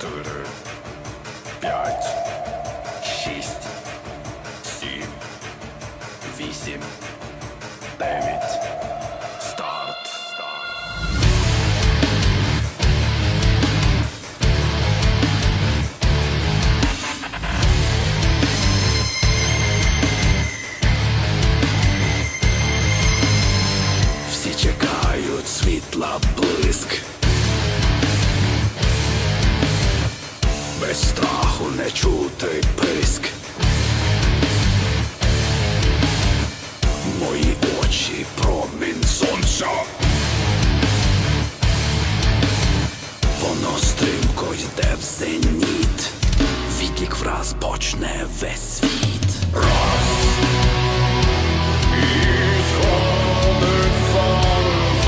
чотири, п'ять, шість, сім, вісім, дев'ять. Старт. Всі чекають світла. Без страху не чути писк. Мої очі промінь сонця. Воно стрімко йде в зеніт. Відлік враз почне весь світ.